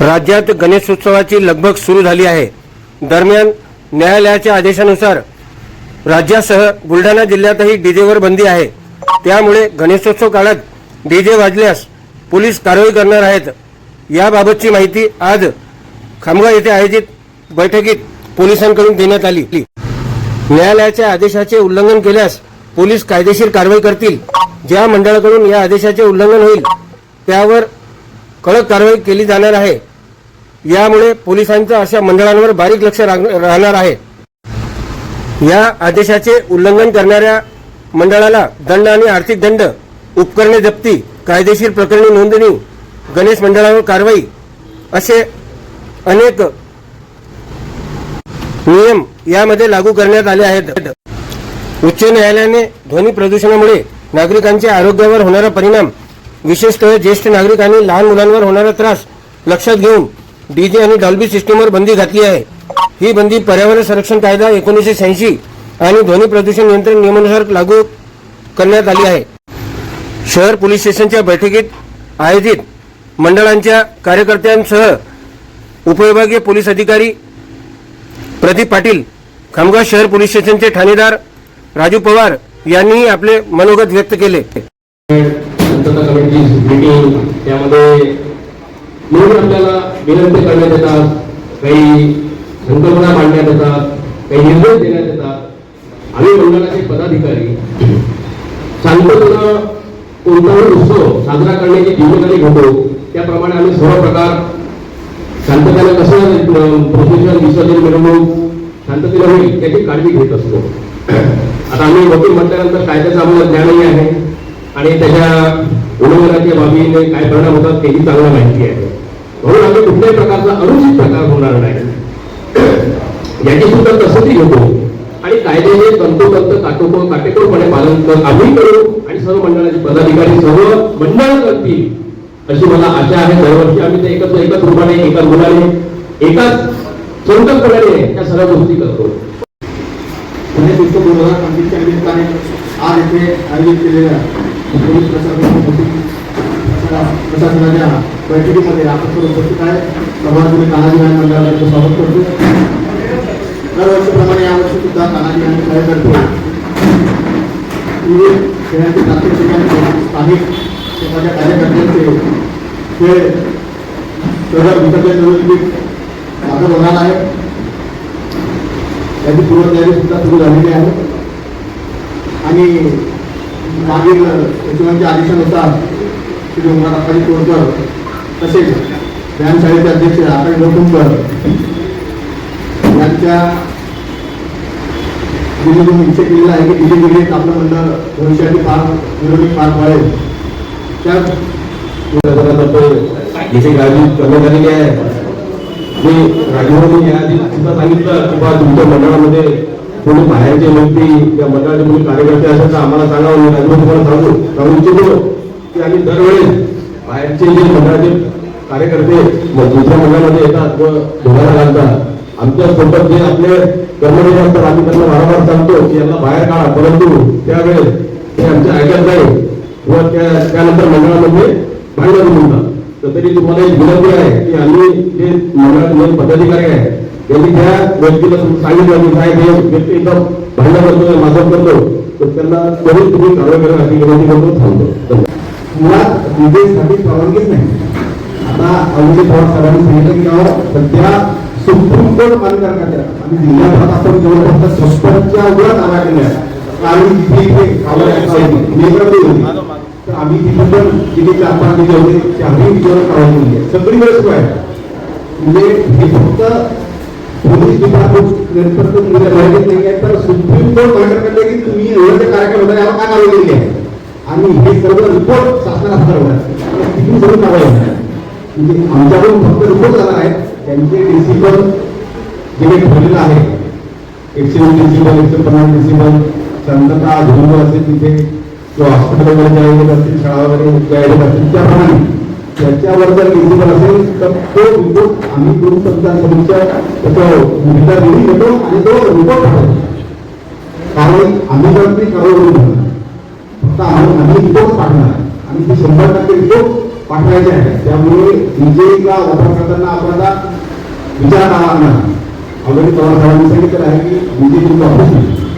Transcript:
राज्यात गणेशोत्सवाची लगबग सुरू झाली आहे. दरम्यान न्यायालयाच्या आदेशानुसार राज्यासह बुलढाणा जिल्ह्यातही डीजेवर बंदी आहे. त्यामुळे गणेशोत्सव काळात डीजे वाजल्यास पोलीस कारवाई करणार आहेत. याबाबतची माहिती आज खामगाव येथे आयोजित बैठकीत पोलिसांकडून देण्यात आली. न्यायालयाच्या आदेशाचे उल्लंघन केल्यास पोलीस कायदेशीर कारवाई करतील. ज्या मंडळाकडून या आदेशाचे उल्लंघन होईल त्यावर कडक कारवाई केली जाणार आहे. यामुळे पोलिसांचं अशा मंडळांवर बारीक लक्ष राग- राहणार आहे. या आदेशाचे उल्लंघन करणाऱ्या मंडळाला दंड आणि आर्थिक दंड उपकरणे जप्ती कायदेशीर प्रकरणी नोंदणी गणेश मंडळावर कारवाई असे अनेक नियम यामध्ये लागू करण्यात आले आहेत. उच्च न्यायालयाने ध्वनी प्रदूषणामुळे नागरिकांच्या आरोग्यावर होणारा परिणाम विशेषतः ज्येष्ठ नागरिक आणि लहान मुलांवर होणारा त्रास लक्षात घेऊन डीजे आणि डॉल्बी सिस्टीमवर बंदी घातली आहे. ही बंदी पर्यावरण संरक्षण कायदा एकोणीसशे शहाऐंशी आणि ध्वनी प्रदूषण नियंत्रण नियमानुसार लागू करण्यात आली आहे. शहर पोलीस स्टेशनच्या बैठकीत आयोजित मंडळांच्या कार्यकर्त्यांसह उपविभागीय पोलीस अधिकारी प्रदीप पाटील खामगाव शहर पोलीस स्टेशनचे ठाणेदार राजू पवार यांनीही आपले मनोगत व्यक्त केले. त्यामध्ये आपल्याला विनंती करण्यात येतात काही संकल्पना मांडण्यात येतात काही निर्देश देण्यात येतात. आम्ही मंडळाचे पदाधिकारी. शांततेनं कोणताही उत्सव साजरा करण्याची जिम्मेदारी घेतो त्याप्रमाणे आम्ही सर्व प्रकार शांततेला कसं प्रोफेशन विसर्जन मिरवणूक शांततेला होईल याची काळजी घेत असतो. आता आम्ही वकील म्हटल्यानंतर कायद्याचं आम्हाला ज्ञानही आहे. आणि त्याच्या उल्लंघनाच्या बाबीने काय परिणाम होतात तेही चांगलं माहिती आहे. हो, म्हणून आम्ही कुठल्याही प्रकारचा अनुचित प्रकार होणार नाही. याची सुद्धा कसोटी होतो. आणि कायद्याचे तंतोतंत काटोकोर काटेकोरपणे पालन कर आम्ही करू. आणि सर्व मंडळाचे पदाधिकारी सर्व मंडळ करतील अशी मला आशा आहे. दरवर्षी आम्ही ते एकच एकाच रूपाने एकाच मुलाने एकाच संकल्पनेने त्या सर्व गोष्टी करतो. पुणे तीर्थ दोन हजार पंचवीसच्या निमित्ताने आज येथे आयोजित केलेल्या पोलीस प्रशासन प्रशासनाच्या बैठकीमध्ये आपण सर्व उपस्थित आहे. समाजमध्ये तानाजी नाईक मंडळाला स्वागत करतो. दरवर्षीप्रमाणे यावर्षी सुद्धा तानाजी नाईक कार्यकर्ते विविध खेळांचे प्रात्यक्षिक आणि स्थानिक स्वतःच्या कार्यकर्त्यांचे खेळ शहर विसर्जन सादर होणार आहे. त्याची पूर्वतयारी सुद्धा सुरू झालेली आहे. आणि मागील सचिवांच्या आदेशानुसार श्री डोंगर अप्पाजी तोडकर तसेच व्यायामशाळेचे अध्यक्ष आकाश लोकुंकर यांच्या दिली तुम्ही निश्चय केलेला आहे की दिल्ली दिल्लीत आपलं मंडळ भविष्यातील फार निरोगी पार पडेल त्या याची काळजी करण्यात आलेली आहे. मी राजभवनी याआधी सुद्धा सांगितलं की तुमच्या मंडळामध्ये कोणी बाहेरचे व्यक्ती त्या मंडळाचे कोणी कार्यकर्ते असेल तर आम्हाला सांगावं मी राजभवन तुम्हाला सांगू. सांगू इच्छितो की आम्ही दरवेळेस बाहेरचे जे मंडळाचे कार्यकर्ते दुसऱ्या मंडळामध्ये येतात व धोकाला घालतात आमच्यासोबत जे आपले कर्मचारी असतात आम्ही त्यांना वारंवार सांगतो की यांना बाहेर काढा. परंतु त्यावेळेस ते आमच्या ऐकत नाही व त्या त्यानंतर मंडळामध्ये भांडण म्हणतात तर तरी तुम्हाला एक विनंती आहे की आम्ही जे मंडळाचे पदाधिकारी आहे त्यांनी त्या व्यक्तीला सांगितलं की साहेब हे व्यक्ती एकदम भांडण करतो माझं करतो तर त्यांना त्वरित तुम्ही कारवाई अशी विनंती करतो थांबतो. धन्यवाद. मुळात विजेसाठी परवानगीच नाही. आता अवधी पवार साहेबांनी सांगितलं की गाव सध्या सुप्रीम कोर्ट मान्य करण्यात आलं. आणि जिल्ह्याभरात आपण जवळ फक्त सस्पेंडच्या वर कारवाई केल्या आणि तिथे इथे कारवाई होती. तर आम्ही तिथे पण तिथे चार पाच दिले होते. ते विचार तिच्यावर दिली केली आहे सगळीकडे सुरू आहे. म्हणजे हे फक्त पोलीस डिपार्टमेंट नाही आहे तर सुप्रीम कोर्ट मान्य करते की तुम्ही एवढे कार्यक्रम होता याला काय कारवाई केली आहे? आणि हे सर्व रिपोर्ट शासनाला सादर होणार तिथून सर्व कारवाई होणार म्हणजे आमच्याकडून फक्त रिपोर्ट जाणार आहे. त्यांचे डिसिबल जे काही ठरलेलं आहे एकशे दोन डिसिबल एकशे पन्नास डिसिबल शांतता धुंद असेल तिथे किंवा हॉस्पिटलमध्ये ज्या येत असतील शाळा वगैरे ज्या येत असतील त्याप्रमाणे. त्याच्यावर जर डिसिबल असेल तर तो रिपोर्ट आम्ही करून समजा समोरच्या त्याचा त्याचं घेऊन घेतो आणि तो रिपोर्ट पाठवतो. कारण आम्ही जर ते कारवाई करून आता आम्ही आम्ही रिपोर्ट पाठवणार. आणि ते शंभर टक्के रिपोर्ट पाठवायचे आहे. त्यामुळे डीजेचा वापर करताना आपल्याला विचार करावा लागणार. ऑलरेडी पवार साहेबांनी सांगितलं आहे की डीजे तुमचं ऑफिस